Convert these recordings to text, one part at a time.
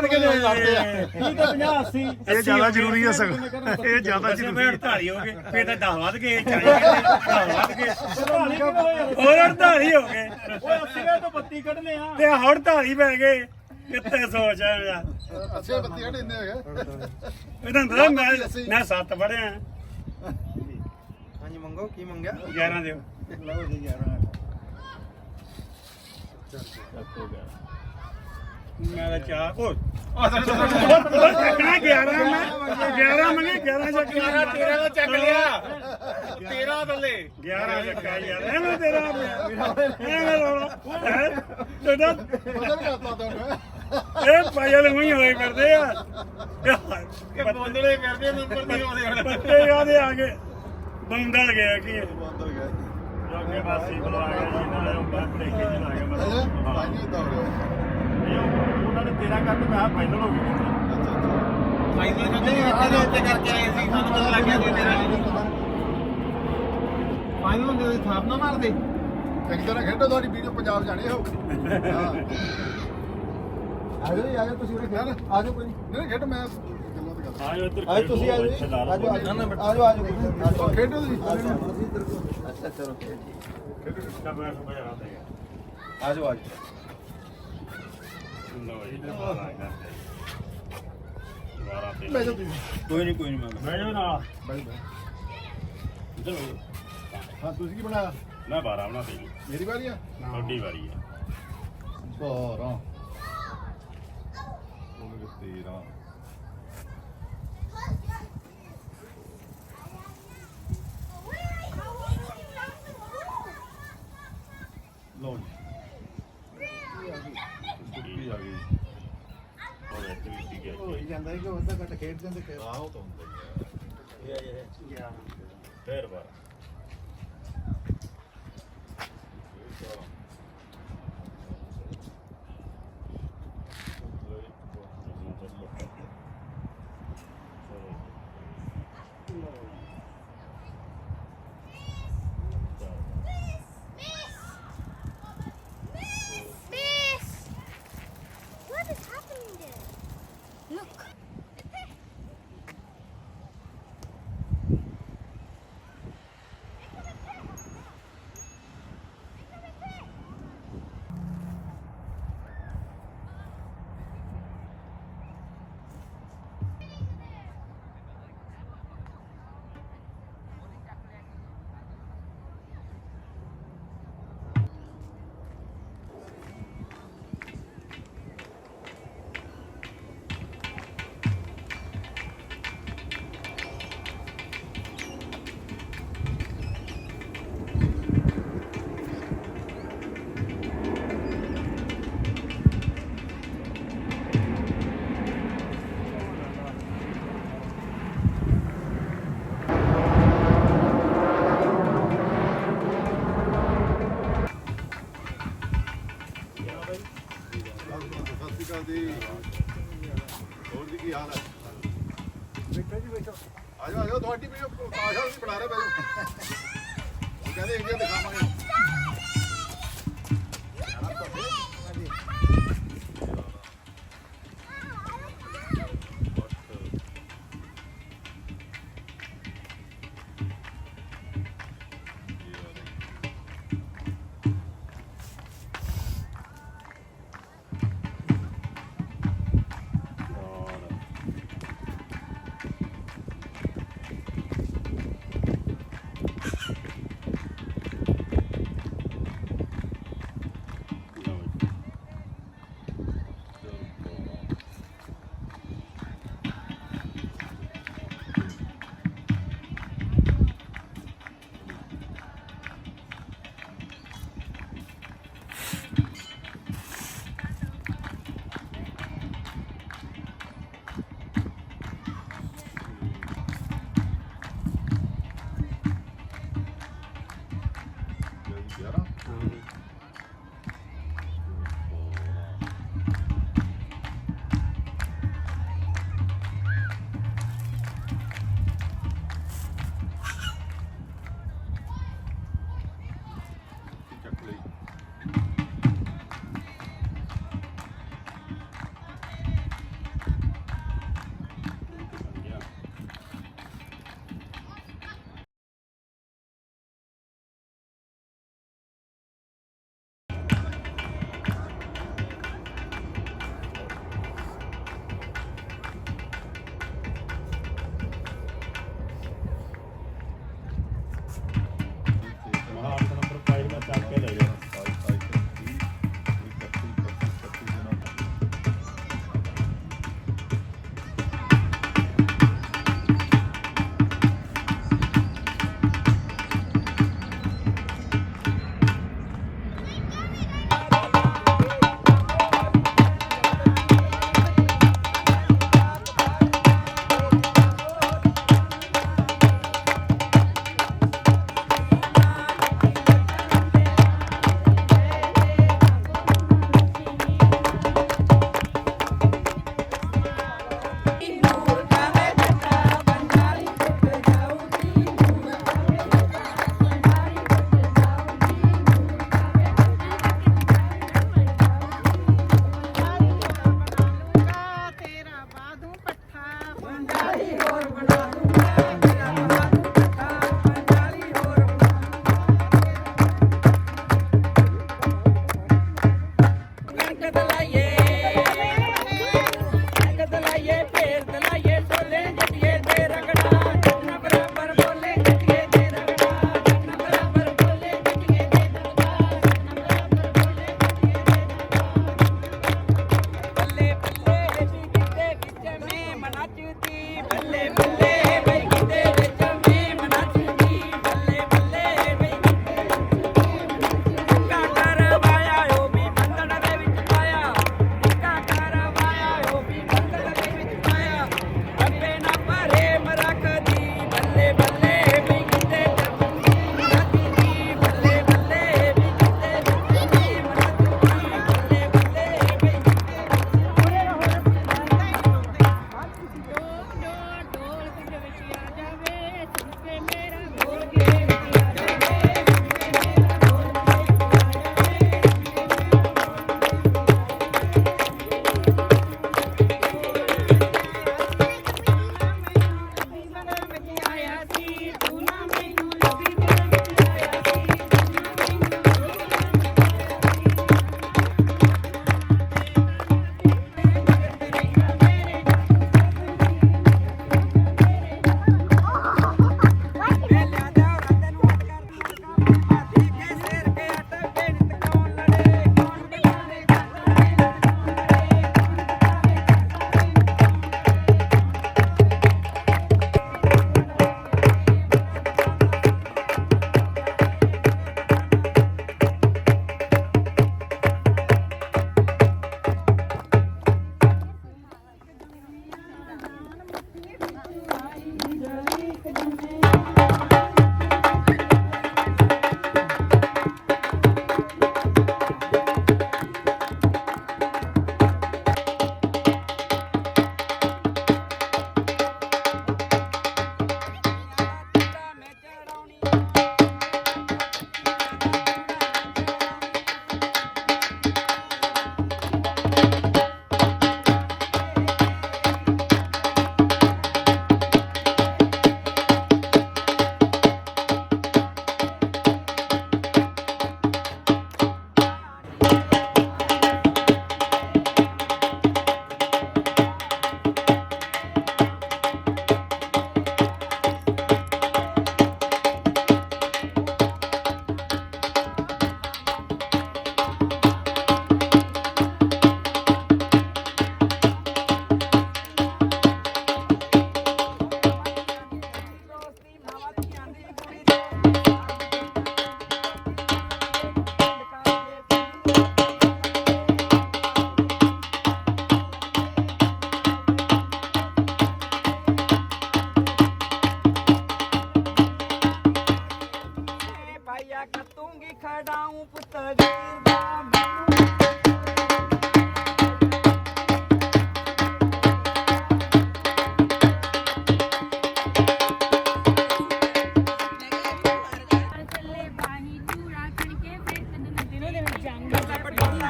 ਕੱਢ ਕੇ ਦੇ ਕਰਦੇ ਆ। ਇਹ ਤਾਂ 50 80 ਇਹ ਜ਼ਿਆਦਾ ਜ਼ਰੂਰੀ ਹੈ ਸਗੋਂ ਇਹ ਜ਼ਿਆਦਾ ਜ਼ਰੂਰੀ ਮੈਂ 48 ਹੋ ਗਏ ਫੇਰ ਤਾਂ 10 ਵੱਧ ਗਏ 40 ਵੱਧ ਗਏ। ਹੋਰ 48 ਹੋ ਗਏ। ਓਏ 80 ਤੋਂ 32 ਕੱਢਨੇ ਆ। ਤੇ ਹੁਣ 48 ਪੈ ਗਏ। ਕਿੱਥੇ ਸੋਚ ਆ ਮੇਰਾ ਅੱਛੇ ਬੱਤੀ ਹਟ ਇੰਨੇ ਹੈਗੇ ਇਹਨਾਂ ਦਾ ਮੈਂ ਮੈਂ 7 ਪੜਿਆ ਹਾਂਜੀ ਮੰਗੋ ਕੀ ਮੰਗਿਆ? 11 ਦਿਓ। ਲਓ ਜੀ 11 ਮੈਂ ਤਾਂ ਚਾਹ ਉਹ ਚੱਕਣਾ 11 ਮੈਂ 11 ਮੰਗੇ 11 ਚੱਕਣਾ 13 ਦਾ ਚੱਕ ਲਿਆ। 13 ਥੱਲੇ। 11 ਚੱਕਾ ਯਾਰ ਐਵੇਂ ਤੇਰਾ ਐਵੇਂ ਰੋਣਾ ਪਤਾ ਨਹੀਂ ਕਰਤਾ ਤੁਹਾਨੂੰ ਇਹ ਪਾਇਲ ਉਹੀ ਹੋਏ ਕਰਦੇ ਆ। ਕਿ ਬੋਂਦਲੇ ਕਰਦੇ ਨੰਬਰ ਨਹੀਂ ਆਉਂਦੇ ਪੱਤੇ ਆਦੇ ਆ ਗਏ ਬੰਦਲ ਗਿਆ ਕੀ ਹੈ? ਬੰਦ ਹੋ ਗਿਆ ਅੱਗੇ ਬਾਸੀ ਬੁਲਾ ਗਿਆ ਜੀ ਨਾਲ ਉਹ ਬਾਪਰੇ ਕੇ ਜੀ ਲਾ ਗਿਆ ਅੱਛਾ ਭਾਈ ਨਹੀਂ ਦੌੜ ਰਿਹਾ 13 ਕੱਢ ਮੈਂ ਫਾਈਨਲ ਹੋ ਗਈ ਅੱਛਾ ਅੱਛਾ ਫਾਈਨਲ ਕਰਦੇ ਅੱਗੇ ਦੇ ਉੱਤੇ ਕਰਕੇ ਆਏ ਸੀ ਸਾਨੂੰ ਪਤਾ ਲੱਗ ਗਿਆ ਕਿ ਤੇਰਾ ਫਾਈਨਲ ਦੇ ਥਾਪ ਨਾ ਮਾਰ ਦੇ ਇੱਕ ਤਰ੍ਹਾਂ ਖੇਡੋ ਤੁਹਾਡੀ ਵੀਡੀਓ ਪੰਜਾਬ ਜਾਣੀ ਹੋ। ਆਜੋ ਜੀ ਆਜੋ ਤੁਸੀਂ ਉਰੇ ਖੇਡ। ਆਜੋ ਕੋਈ ਨਹੀਂ। ਖੇਡ ਮੈਂ ਗੱਲਾਂ ਤੇ ਗੱਲ ਆਜੋ ਇੱਧਰ ਆਜੋ ਤੁਸੀਂ ਆਜੋ ਜੀ। ਆਜੋ ਆਜੋ ਆਜੋ ਖੇਡੋ ਤੁਸੀਂ। ਅੱਛਾ ਚਲੋ ਕਬਰ ਬਜਾ ਦੇ ਆਜੋ ਆਜੋ ਲੋ ਜੀ ਦੁਬਾਰਾ ਤੇ ਮੈਂ ਤੁਸੀਂ ਕੋਈ ਨਹੀਂ ਕੋਈ ਨਹੀਂ ਮੈਂ ਮੈਂ ਜੋ ਨਾਲ ਬਾਈ ਬਾਈ ਚਲੋ ਹਾਂ ਤੁਸੀਂ ਕੀ ਬਣਾਇਆ ਮੈਂ 12 ਬਣਾ ਦੇ ਮੇਰੀ ਵਾਰੀ ਆ ਤੁਹਾਡੀ ਵਾਰੀ ਹੈ 12 13 ਲਓ ਜੀ। ਆ ਗਈ। ਉਹ ਵੀ ਠੀਕ ਹੈ। ਜਾਂਦਾ ਕਿ ਉਹਦਾ ਘੱਟ ਖੇਡ ਜਾਂਦੇ ਕਿ ਆਹੋ ਤਾਂ ਹੁੰਦਾ ਹੀ ਆ। ਫੇਰ ਬਾਰ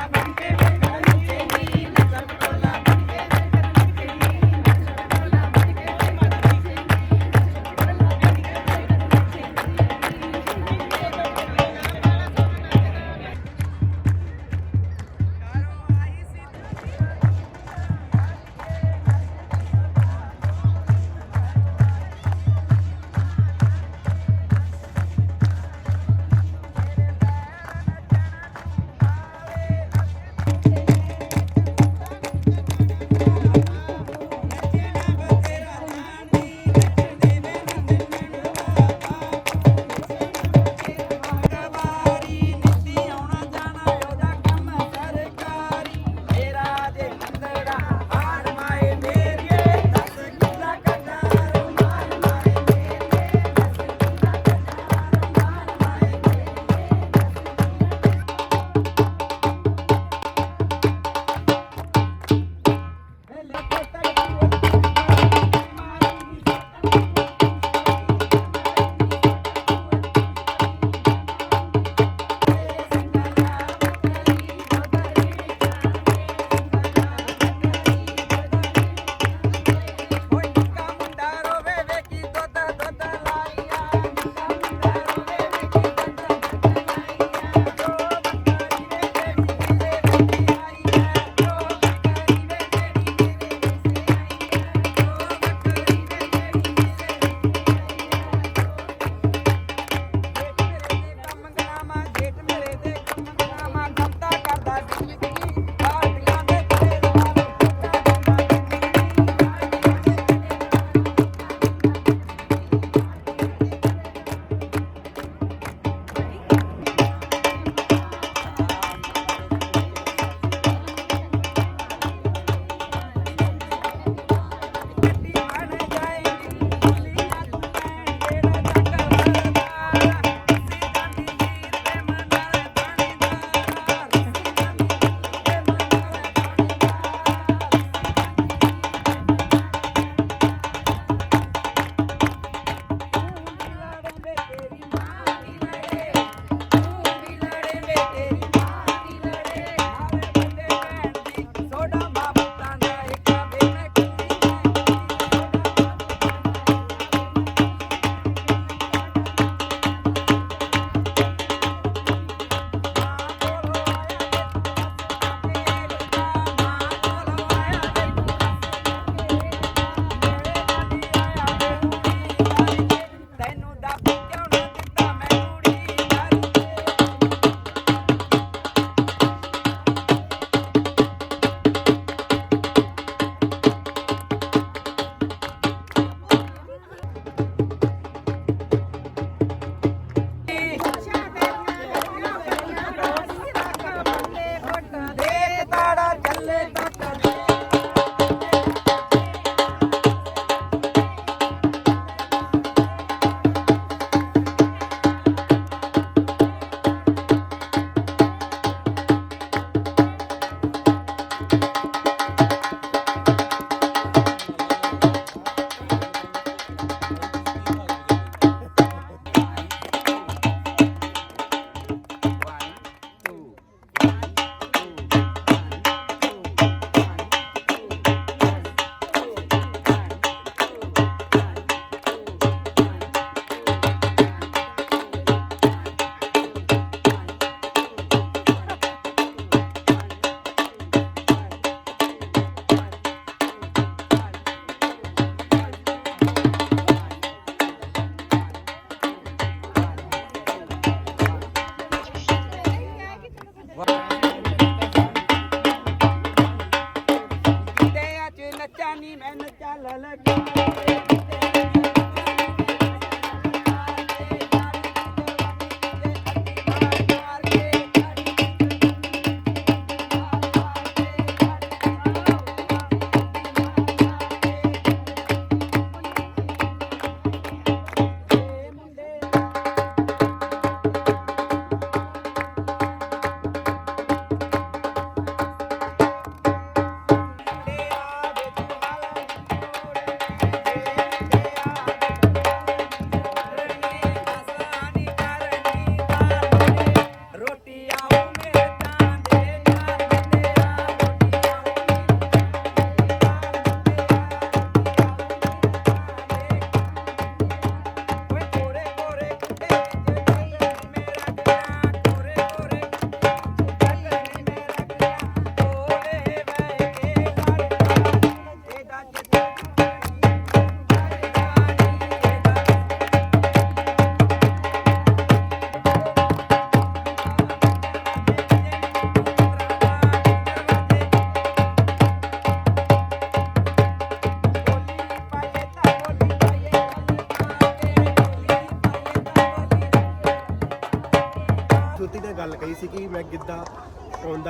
Mamá, mamá, mamá.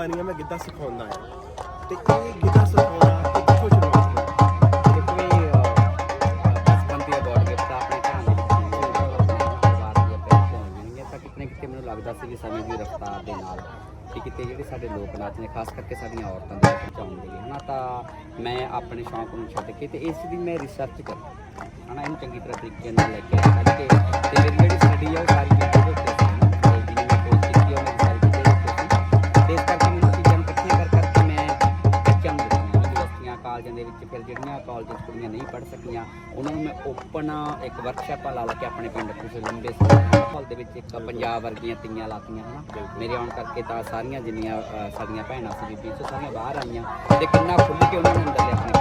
ਆਉਂਦਾ ਨਹੀਂ ਆ ਮੈਂ ਗਿੱਧਾ ਸਿਖਾਉਂਦਾ ਆ ਤੇ ਇਹ ਗਿੱਧਾ ਸਿਖਾਉਣਾ ਕਿੱਥੋਂ ਸ਼ੁਰੂਆਤ ਕਿਤੇ ਮੈਨੂੰ ਲੱਗਦਾ ਸੀ ਕਿ ਸਮੇਂ ਦੀ ਰਫ਼ਤਾਰ ਦੇ ਨਾਲ ਕਿ ਕਿਤੇ ਜਿਹੜੇ ਸਾਡੇ ਲੋਕ ਨਾਚ ਨੇ, ਖਾਸ ਕਰਕੇ ਸਾਡੀਆਂ ਔਰਤਾਂ ਦੇ ਪਹੁੰਚਾਉਣ ਦੇ ਲਈ ਹਨਾ, ਤਾਂ ਮੈਂ ਆਪਣੇ ਸ਼ੌਂਕ ਨੂੰ ਛੱਡ ਕੇ ਤੇ ਇਸ ਦੀ ਮੈਂ ਰਿਸਰਚ ਕਰ। ਹਨਾ, ਇਹਨੂੰ ਚੰਗੀ ਤਰ੍ਹਾਂ ਤਰੀਕੇ ਨਾਲ ਲੈ ਕੇ ਆ ਕਰਕੇ ਤੇ ਜਿਹੜੀ ਸਾਡੀ ਆ ਉਹ ਸਾਰੀ ਕੁੜੀਆਂ ਨਹੀਂ ਪੜ੍ਹ ਸਕੀਆਂ ਉਹਨਾਂ ਨੂੰ ਮੈਂ ਓਪਨ ਇੱਕ ਵਰਕਸ਼ਾਪਾਂ ਲਾ ਲਾ ਕੇ ਆਪਣੇ ਪਿੰਡ ਕੁਝ ਲੰਬੇ ਸਮੇਂ ਦੇ ਵਿੱਚ ਇੱਕ ਪੰਜਾਬ ਵਰਗੀਆਂ ਤੀਆਂ ਲਾਤੀਆਂ ਹਨਾ? ਮੇਰੇ ਆਉਣ ਕਰਕੇ ਤਾਂ ਸਾਰੀਆਂ ਜਿੰਨੀਆਂ ਸਾਡੀਆਂ ਭੈਣਾਂ ਸੀ ਬੀਬੀ ਸੋ ਸਾਰੀਆਂ ਬਾਹਰ ਆਈਆਂ ਤੇ ਕਿੰਨਾ ਖੁੱਲ੍ਹ ਕੇ ਉਹਨਾਂ ਨੂੰ ਅੰਦਰ ਲਿਆ ਆਪਣੇ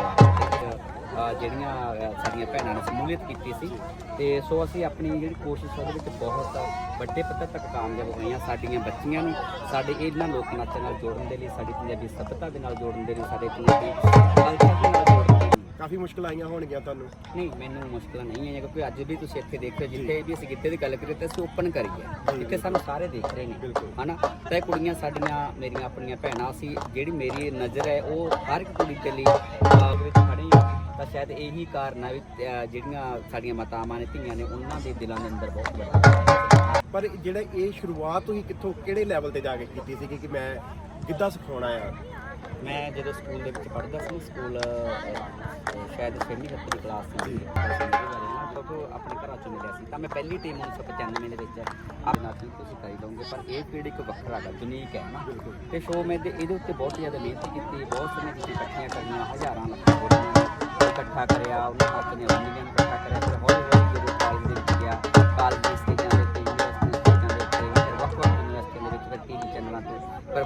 ਜਿਹੜੀਆਂ ਸਾਡੀਆਂ ਭੈਣਾਂ ਨੇ ਸਮੂਲੀਅਤ ਕੀਤੀ ਸੀ। ਤੇ ਸੋ ਅਸੀਂ ਆਪਣੀ ਜਿਹੜੀ ਕੋਸ਼ਿਸ਼ ਉਹਦੇ ਵਿੱਚ ਬਹੁਤ ਵੱਡੇ ਪੱਧਰ ਤੱਕ ਕਾਮਯਾਬ ਹੋਏ ਹਾਂ ਸਾਡੀਆਂ ਬੱਚੀਆਂ ਨੂੰ ਸਾਡੇ ਇਹਨਾਂ ਲੋਕ ਨਾਚਾਂ ਨਾਲ ਜੋੜਨ ਦੇ ਲਈ ਸਾਡੀ ਪੰਜਾਬੀ ਸੱਭਿਅਤਾ ਦੇ ਨਾਲ ਜੋੜਨ ਦੇ ਲਈ ਸਾਡੇ ਪੰਜਾਬੀ ਕਲਚਰ ਦੇ ਨਾਲ ਕਾਫੀ ਮੁਸ਼ਕਲਾਂ ਆਈਆਂ ਹੋਣਗੀਆਂ ਤੁਹਾਨੂੰ? ਨਹੀਂ ਮੈਨੂੰ ਮੁਸ਼ਕਲਾਂ ਨਹੀਂ ਆਈਆਂ ਕਿਉਂਕਿ ਅੱਜ ਵੀ ਤੁਸੀਂ ਇੱਥੇ ਦੇਖ ਜਿੱਥੇ ਵੀ ਅਸੀਂ ਗਿੱਧੇ ਦੀ ਗੱਲ ਕਰੀਏ ਤਾਂ ਅਸੀਂ ਓਪਨ ਕਰੀਏ ਇੱਥੇ ਸਾਨੂੰ ਸਾਰੇ ਦੇਖ ਰਹੇ ਨੇ। ਹਨਾ? ਤਾਂ ਇਹ ਕੁੜੀਆਂ ਸਾਡੀਆਂ ਮੇਰੀਆਂ ਆਪਣੀਆਂ ਭੈਣਾਂ ਸੀ ਜਿਹੜੀ ਮੇਰੀ ਨਜ਼ਰ ਹੈ ਉਹ ਹਰ ਇੱਕ ਕੁੜੀ ਦੇ ਲਈ ਅਹ, ਵਿੱਚ ਖੜੀ ਹੈ ਤਾਂ ਸ਼ਾਇਦ ਇਹੀ ਕਾਰਨ ਹੈ ਵੀ ਜਿਹੜੀਆਂ ਸਾਡੀਆਂ ਮਾਤਾਵਾਂ ਨੇ ਧੀਆਂ ਨੇ ਉਹਨਾਂ ਦੇ ਦਿਲਾਂ ਦੇ ਅੰਦਰ ਬਹੁਤ ਵੱਡਾ ਪਰ ਜਿਹੜਾ ਇਹ ਸ਼ੁਰੂਆਤ ਤੁਸੀਂ ਕਿੱਥੋਂ ਕਿਹੜੇ ਲੈਵਲ ਤੇ ਜਾ ਕੇ ਕੀਤੀ ਸੀ ਕਿ ਮੈਂ ਗਿੱਧਾ ਸਿਖਾਉਣਾ ਆ ਮੈਂ ਜਦੋਂ ਸਕੂਲ ਦੇ ਵਿੱਚ ਪੜ੍ਹਦਾ ਸੀ ਸਕੂਲ ਸ਼ਾਇਦ 6ਵੀਂ 7ਵੀਂ ਕਲਾਸ ਸੀ। ਕਿਉਂਕਿ ਆਪਣੇ ਘਰਾਂ ਚੋਂ ਮਿਲਿਆ ਸੀ। ਤਾਂ ਮੈਂ ਪਹਿਲੀ ਟੀਮ 1995 ਦੇ ਵਿੱਚ ਆਪਣਾ ਸੀ ਤੁਸੀਂ ਕਰੀ ਲਓਗੇ ਪਰ ਇਹ ਫੀਲਡ ਇੱਕ ਵੱਖਰਾ ਹੈ ਯੂਨੀਕ ਹੈ ਨਾ। ਤੇ ਸ਼ੋਅ ਮੈਂ ਦੇ ਇਹਦੇ ਉੱਤੇ ਬਹੁਤ ਜ਼ਿਆਦਾ ਮਿਹਨਤ ਕੀਤੀ ਬਹੁਤ ਸਾਰੀਆਂ ਚੀਜ਼ਾਂ ਇਕੱਠੀਆਂ ਕਰਨੀਆਂ ਹਜ਼ਾਰਾਂ ਲੱਖਾਂ ਇਕੱਠਾ ਕਰਿਆ ਉਹਨਾਂ ਹੱਥ ਨੇ ਰੰਗੀਆਂ ਨੂੰ ਇਕੱਠਾ ਕਰਿਆ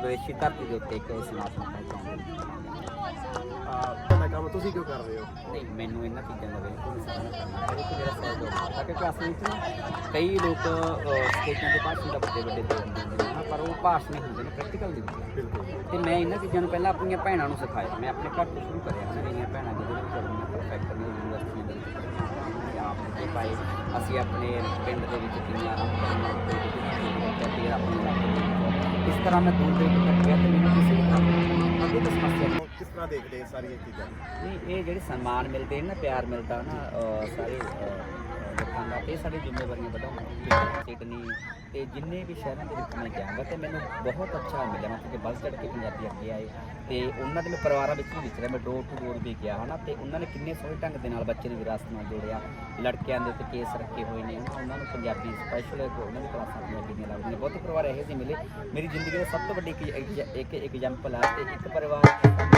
ਵਿਦੇਸ਼ੀ ਧਰਤੀ ਦੇ ਉੱਤੇ ਇੱਕ ਇਸ ਨਾਚ ਨੂੰ ਪਹਿਚਾਣ ਆ, ਤੁਹਾਡਾ ਕੰਮ ਤੁਸੀਂ ਕਿਉਂ ਕਰ ਰਹੇ ਹੋ? ਨਹੀਂ ਮੈਨੂੰ ਇਹਨਾਂ ਚੀਜ਼ਾਂ ਦਾ ਬਿਲਕੁਲ ਨਹੀਂ ਜਿਹੜਾ ਸਹਿਯੋਗ ਹੈ ਕਿਉਂਕਿ ਅਸਲ ਵਿੱਚ ਨਾ ਕਈ ਲੋਕ ਸਟੇਜਾਂ ਦੇ ਭਾਸ਼ਣ ਦਾ ਵੱਡੇ ਵੱਡੇ ਦੇ ਦਿੰਦੇ ਨੇ ਪਰ ਉਹ ਭਾਸ਼ਣ ਹੀ ਹੁੰਦੇ ਨੇ ਪ੍ਰੈਕਟੀਕਲ ਦੇ ਬਿਲਕੁਲ। ਤੇ ਮੈਂ ਇਹਨਾਂ ਚੀਜ਼ਾਂ ਨੂੰ ਪਹਿਲਾਂ ਆਪਣੀਆਂ ਭੈਣਾਂ ਨੂੰ ਸਿਖਾਇਆ ਮੈਂ ਆਪਣੇ ਘਰ ਤੋਂ ਸ਼ੁਰੂ ਕਰਿਆ ਮੇਰੀਆਂ ਭੈਣਾਂ ਜਿਹੜੇ ਪੜ੍ਹਦੀਆਂ ਪਰਫੈਕਟ ਨੇ ਯੂਨੀਵਰਸਿਟੀ ਦੇ ਵਿੱਚ ਦੇ ਪਾਏ ਅਸੀਂ ਆਪਣੇ ਪਿੰਡ ਦੇ ਵਿੱਚ ਕਿੰਨੀਆਂ ਤੇ ਆਪਣੇ ਇਲਾਕੇ ਦੇ ਵਿੱਚ ਇਸ ਤਰ੍ਹਾਂ ਮੈਂ ਦੂਰ ਦੇ ਤੱਕ ਗਿਆ ਤੇ ਮੈਨੂੰ ਕਿਸੇ ਵੀ ਕੰਮ ਦੀ ਸਮੱਸਿਆ ਕਿਸ ਤਰ੍ਹਾਂ ਦੇਖਦੇ ਸਾਰੀਆਂ ਚੀਜ਼ਾਂ? ਨਹੀਂ ਇਹ ਜਿਹੜੇ ਸਨਮਾਨ ਮਿਲਦੇ ਨੇ ਨਾ ਪਿਆਰ ਮਿਲਦਾ ਨਾ ਸਾਰੇ ਅਹ, ਦਾ ਇਹ ਸਾਡੀ ਜ਼ਿੰਮੇਵਾਰੀਆਂ ਵਧਾਉਂਦਾ ਸਿਡਨੀ ਤੇ ਜਿੰਨੇ ਵੀ ਸ਼ਹਿਰਾਂ ਦੇ ਵਿੱਚ ਮੈਂ ਜਾਵਾਂਗਾ ਤੇ ਮੈਨੂੰ ਬਹੁਤ ਅੱਛਾ ਮਿਲਿਆ ਮੈਂ ਕਿਉਂਕਿ ਬੱਸ ਚੜ੍ਹ ਕੇ ਪੰਜਾਬੀ ਅੱਗੇ ਆਏ। ਤੇ ਉਹਨਾਂ ਦੇ ਮੈਂ ਪਰਿਵਾਰਾਂ ਵਿੱਚ ਵੀ ਵਿਚਰਿਆ ਮੈਂ ਡੋਰ ਟੂ ਡੋਰ ਵੀ ਗਿਆ ਹਨਾ ਤੇ ਉਹਨਾਂ ਨੇ ਕਿੰਨੇ ਸੋਹਣੇ ਢੰਗ ਦੇ ਨਾਲ ਬੱਚੇ ਦੀ ਵਿਰਾਸਤ ਨਾਲ ਜੋੜਿਆ। ਲੜਕਿਆਂ ਦੇ ਉੱਤੇ ਕੇਸ ਰੱਖੇ ਹੋਏ ਨੇ ਉਹਨਾਂ ਨੂੰ ਪੰਜਾਬੀ ਸਪੈਸ਼ਲ ਉਹਨਾਂ ਦੀ ਕਲਾਸਾਂ ਪੰਜਾਬੀ ਦੀਆਂ ਲੱਗਦੀਆਂ ਬਹੁਤ ਪਰਿਵਾਰ ਇਹੋ ਜਿਹੇ ਮਿਲੇ। ਮੇਰੀ ਜ਼ਿੰਦਗੀ ਦਾ ਸਭ ਤੋਂ ਵੱਡੀ ਇੱਕ ਇੱਕ ਐਗਜ਼ਾਮਪਲ ਹੈ ਤੇ ਇੱਕ ਪਰਿਵਾਰ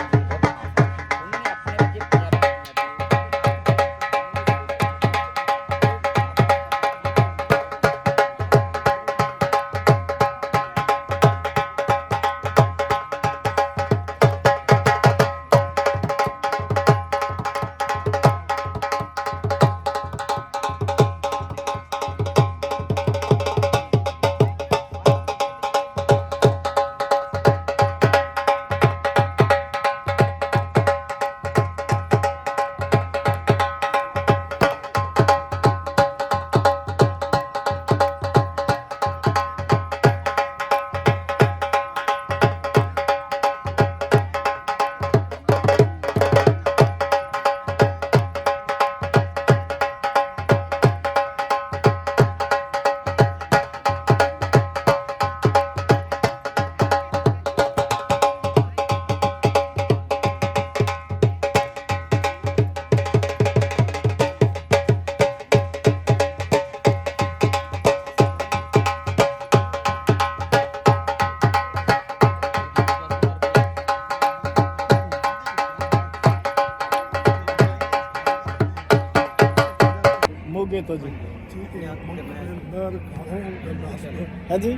ਹਾਂਜੀ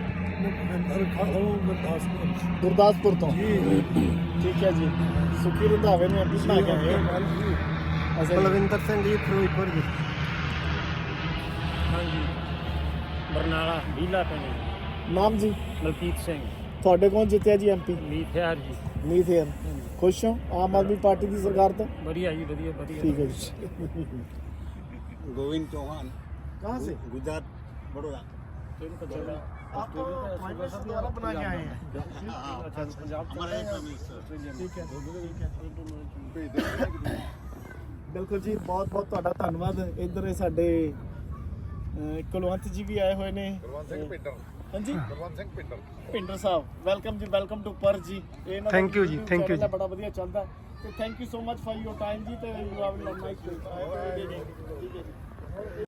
ਗੁਰਦਾਸਪੁਰ ਤੋਂ ਠੀਕ ਹੈ ਜੀ ਸੁਖੀ ਰੰਧਾਵੇ ਨੂੰ ਐਮਪੀ ਬਣਾ ਕੇ ਆਏ ਹੋ। ਅੱਛਾ ਜੀ। ਬਲਵਿੰਦਰ ਸਿੰਘ ਜੀ ਫਿਰੋਜ਼ਪੁਰ ਜੀ ਬਰਨਾਲਾ ਢੀਲਾ ਪਿੰਡ ਨਾਮ ਜੀ ਮਲਕੀਤ ਸਿੰਘ ਤੁਹਾਡੇ ਕੋਲ ਜਿੱਤਿਆ ਜੀ ਐਮਪੀ ਮੀਥਿਆਰ ਜੀ ਮੀਤ ਹੇਅਰ ਖੁਸ਼ ਹੋ ਆਮ ਆਦਮੀ ਪਾਰਟੀ ਦੀ ਸਰਕਾਰ ਤੋਂ ਵਧੀਆ ਜੀ ਵਧੀਆ ਵਧੀਆ ठीक है जी गोविंद चौहान कहाँ से गुजरात बड़ोदा ਬਿਲਕੁਲ ਜੀ ਬਹੁਤ ਬਹੁਤ ਤੁਹਾਡਾ ਧੰਨਵਾਦ। ਇੱਧਰ ਸਾਡੇ ਕੁਲਵੰਤ ਜੀ ਵੀ ਆਏ ਹੋਏ ਨੇ। ਗੁਰਵੰਤ ਹਾਂਜੀ? ਪਿੰਡਰ ਸਾਹਿਬ ਵੈਲਕਮ ਜੀ ਵੈਲਕਮ ਟੂ ਪਰ ਜੀ। ਥੈਂਕ ਯੂ ਜੀ, YouTube thank ਬੜਾ ਵਧੀਆ ਚੱਲਦਾ ਤੇ thank you so much for your time ਜੀ ਤੇ ਯੂ ਹੈਵ ਨਾਈਸ ਠੀਕ ਜੀ।